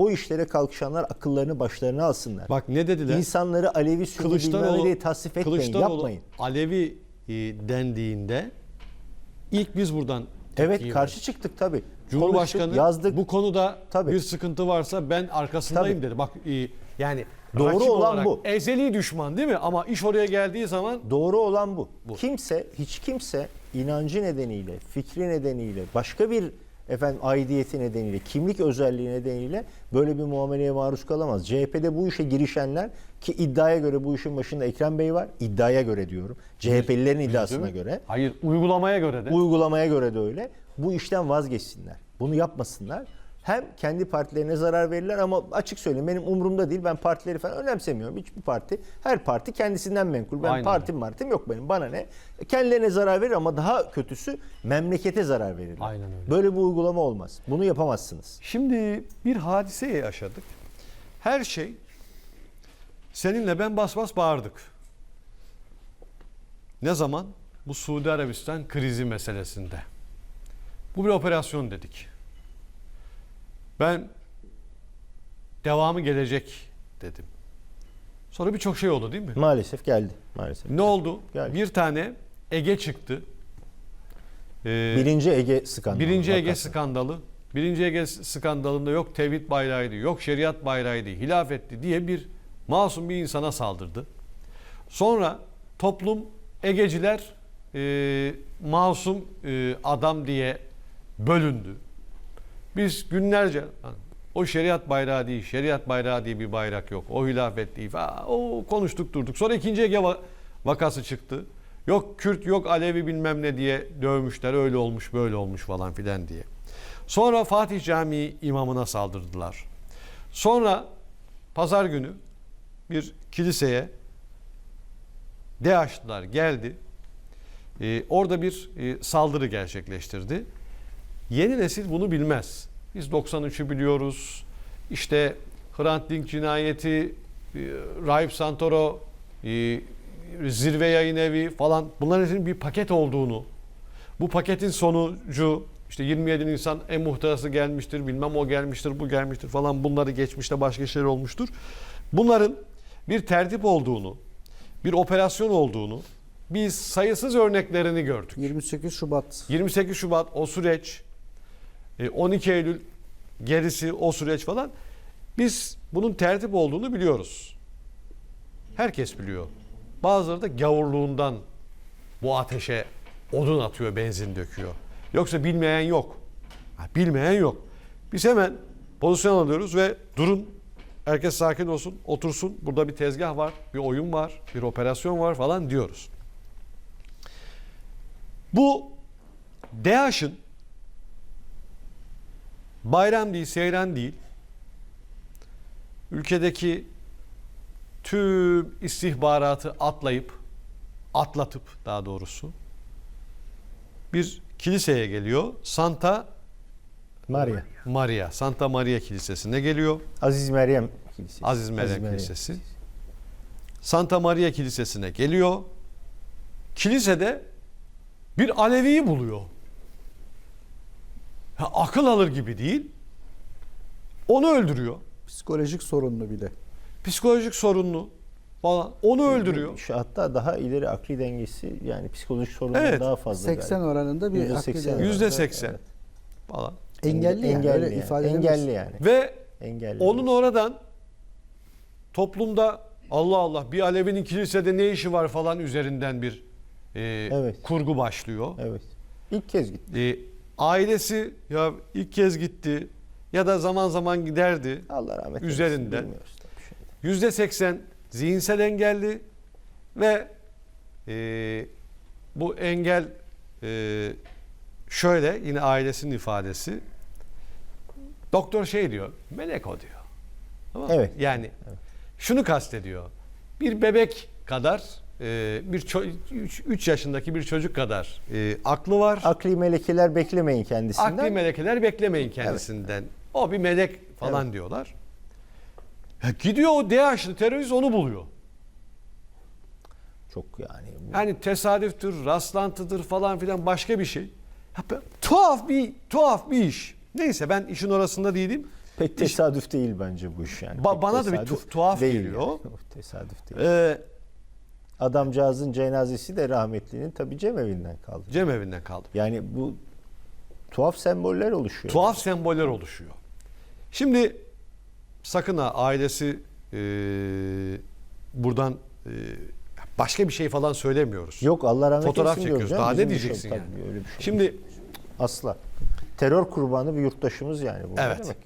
O işlere kalkışanlar akıllarını başlarına alsınlar. Bak ne dediler? İnsanları Alevi Sünni bilmem diye tasvip etmeyin, Kılıçdaroğlu yapmayın. Alevi e, dendiğinde ilk biz buradan Evet karşı çıktık tabii. Cumhurbaşkanı Konuştuk, yazdık. bu konuda Tabii. bir sıkıntı varsa ben arkasındayım Tabii. dedi. Bak e, yani Doğru olan bu. Ezeli düşman değil mi? Ama iş oraya geldiği zaman Doğru olan bu. Kimse, hiç kimse inancı nedeniyle, fikri nedeniyle, başka bir efendim aidiyeti nedeniyle, kimlik özelliği nedeniyle böyle bir muameleye maruz kalamaz. CHP'de bu işe girişenler ki iddiaya göre bu işin başında Ekrem Bey var. iddiaya göre diyorum. CHP'lilerin iddiasına göre. hayır uygulamaya göre de Uygulamaya göre de öyle. Bu işten vazgeçsinler. Bunu yapmasınlar. Hem kendi partilerine zarar verirler ama açık söyleyeyim benim umurumda değil. Ben partileri falan önemsemiyorum. Hiçbir parti. Her parti kendisinden menkul. Ben Aynen partim martim yok benim. Bana ne? Kendilerine zarar verir ama daha kötüsü memlekete zarar verirler. Aynen öyle. Böyle bir uygulama olmaz. Bunu yapamazsınız. Şimdi bir hadise yaşadık. Her şey seninle ben bas bas bağırdık. Ne zaman? Bu Suudi Arabistan krizi meselesinde. Bu bir operasyon dedik. Ben devamı gelecek dedim. Sonra birçok şey oldu değil mi? Maalesef geldi. Maalesef. Ne oldu? Geldi. Bir tane Ege çıktı. Ee, Birinci Ege skandalı. Birinci Ege vakası. skandalı. Birinci Ege skandalında yok tevhid bayrağıydı, yok şeriat bayrağıydı, hilafetti diye bir masum bir insana saldırdı. Sonra toplum Egeciler e, masum e, adam diye bölündü. Biz günlerce o şeriat bayrağı değil, şeriat bayrağı diye bir bayrak yok. O hilafet değil. O konuştuk durduk. Sonra ikinci Ege va- vakası çıktı. Yok Kürt, yok Alevi bilmem ne diye dövmüşler. Öyle olmuş, böyle olmuş falan filan diye. Sonra Fatih Camii imamına saldırdılar. Sonra pazar günü bir kiliseye DAEŞ'lılar geldi. Ee, orada bir e, saldırı gerçekleştirdi. Yeni nesil bunu bilmez. Biz 93'ü biliyoruz. İşte Hrant Dink cinayeti, e, Rahip Santoro, e, zirve yayın evi falan bunların hepsinin bir paket olduğunu, bu paketin sonucu işte 27 Nisan en muhtırası gelmiştir, bilmem o gelmiştir, bu gelmiştir falan bunları geçmişte başka şeyler olmuştur. Bunların bir tertip olduğunu, bir operasyon olduğunu biz sayısız örneklerini gördük. 28 Şubat 28 Şubat o süreç, 12 Eylül gerisi o süreç falan. Biz bunun tertip olduğunu biliyoruz. Herkes biliyor. Bazıları da gavurluğundan bu ateşe odun atıyor, benzin döküyor. Yoksa bilmeyen yok. Bilmeyen yok. Biz hemen pozisyon alıyoruz ve durun. Herkes sakin olsun, otursun. Burada bir tezgah var, bir oyun var, bir operasyon var falan diyoruz. Bu DAEŞ'ın bayram değil, seyran değil, ülkedeki tüm istihbaratı atlayıp, atlatıp daha doğrusu bir kiliseye geliyor. Santa Maria. Maria, Santa Maria Kilisesi'ne geliyor. Aziz Meryem Kilisesi. Aziz Meryem Kilisesi. Santa Maria Kilisesi'ne geliyor. Kilisede bir Alevi'yi buluyor. Ya akıl alır gibi değil. Onu öldürüyor. psikolojik sorunlu bile. Psikolojik sorunlu falan. Onu öldürüyor. Şu hatta daha ileri akli dengesi yani psikolojik sorunlar Evet. daha fazla. 80 galiba. oranında bir Yüzde akli seksen. değer. Yüzde seksen evet. falan. Engelli yani, engelli öyle yani. ifade Engelli yani. Ve Engelli. onun oradan toplumda Allah Allah bir Alevi'nin kilisede ne işi var falan üzerinden bir e, Evet. kurgu başlıyor. Evet. İlk kez gitti. E, ailesi ya ilk kez gitti ya da zaman zaman giderdi. Allah rahmet eylesin. Üzerinden. Bilmiyoruz tabii şeyde. Yüzde seksen zihinsel engelli ve e, bu engel e, şöyle yine ailesinin ifadesi doktor şey diyor melek o diyor. Tamam mı? Evet. Yani şunu kastediyor. Bir bebek kadar bir 3 yaşındaki bir çocuk kadar e, aklı var. Akli melekeler beklemeyin kendisinden. Akli melekeler beklemeyin kendisinden. O bir melek falan diyorlar. Ya gidiyor o DAEŞ'li terörist onu buluyor. Çok yani. bu- Yani tesadüftür, rastlantıdır falan filan başka bir şey. Ya tuhaf bir tuhaf bir iş. Neyse ben işin orasında değilim. Pek tesadüf değil bence bu iş yani. Ba- Pek bana da bir tu- tuhaf değil geliyor. yani. tesadüf değil. Ee, Adamcağızın cenazesi de rahmetlinin tabii cemevinden kaldı. cemevinden kaldı. Yani bu tuhaf semboller oluşuyor. Tuhaf semboller oluşuyor. Şimdi sakın ha ailesi e, buradan e, başka bir şey falan söylemiyoruz. Yok Allah rahmet Fotoğraf eylesin çekiyoruz. Daha ne diyeceksin şey- yani? tabii öyle bir şey. Şimdi Asla. Terör kurbanı bir yurttaşımız yani. Bu Evet. demek?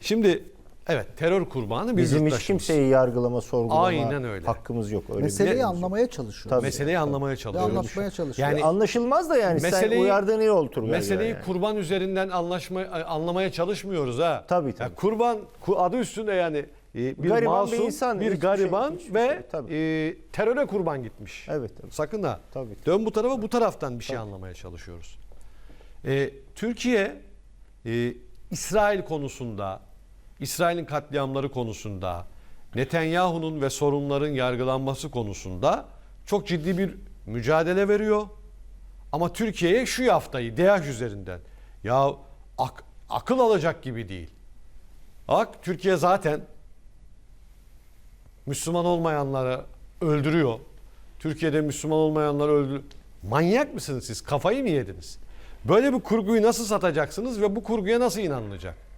şimdi evet terör kurbanı bir Bizim hiç yurttaşımız. kimseyi yargılama, sorgulama Aynen öyle. hakkımız yok. Öyle bir Meseleyi anlamaya çalışıyor. Tabii. meseleyi anlamaya Ve çalışıyoruz. anlatmaya çalışıyor. Yani- Anlaşılmaz da yani Meseleyi- sen uyardığın iyi olur Meseleyi yani. kurban üzerinden anlaşma anlamaya çalışmıyoruz ha. Tabii, tabii. Ya kurban ku- adı üstünde yani e, bir Gariban bir masum, insan, bir hiçbir gariban şey- ve şey, tabii. e, teröre kurban gitmiş. Evet tabii. Sakın ha. Tabii. Dön bu tarafa bu taraftan bir şey anlamaya çalışıyoruz. E, Türkiye e, İsrail konusunda, İsrail'in katliamları konusunda, Netanyahu'nun ve sorunların yargılanması konusunda çok ciddi bir mücadele veriyor. Ama Türkiye'ye şu yaftayı DH üzerinden ya ak- akıl alacak gibi değil. Bak Türkiye zaten Müslüman olmayanları öldürüyor. Türkiye'de Müslüman olmayanları öldürüyor. Manyak mısınız siz? Kafayı mı yediniz? Böyle bir kurguyu nasıl satacaksınız ve bu kurguya nasıl inanılacak?